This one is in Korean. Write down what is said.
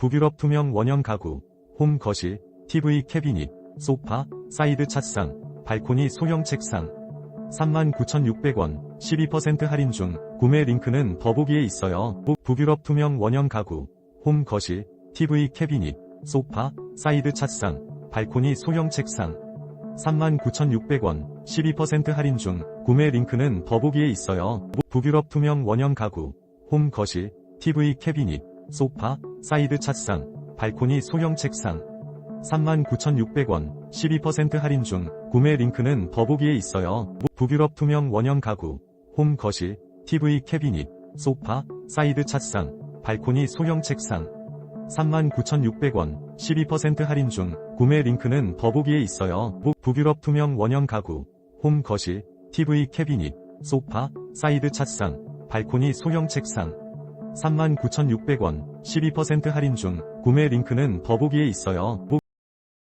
북유럽 투명 원형 가구, 홈 거실, TV 캐비닛, 소파, 사이드 찻상, 발코니 소형 책상. 39,600원, 12% 할인 중, 구매 링크는 더보기에 있어요. 북- 북유럽 투명 원형 가구, 홈 거실, TV 캐비닛, 소파, 사이드 찻상, 발코니 소형 책상. 39,600원, 12% 할인 중, 구매 링크는 더보기에 있어요. 북- 북유럽 투명 원형 가구, 홈 거실, TV 캐비닛, 소파, 사이드 찻상, 발코니 소형 책상. 39,600원, 12% 할인 중, 구매 링크는 더보기에 있어요. 북- 북유럽 투명 원형 가구, 홈 거실, TV 캐비닛, 소파, 사이드 찻상, 발코니 소형 책상. 39,600원, 12% 할인 중, 구매 링크는 더보기에 있어요. 북- 북유럽 투명 원형 가구, 홈 거실, TV 캐비닛, 소파, 사이드 찻상, 발코니 소형 책상. 39,600원, 12% 할인 중, 구매 링크는 더보기에 있어요. 북-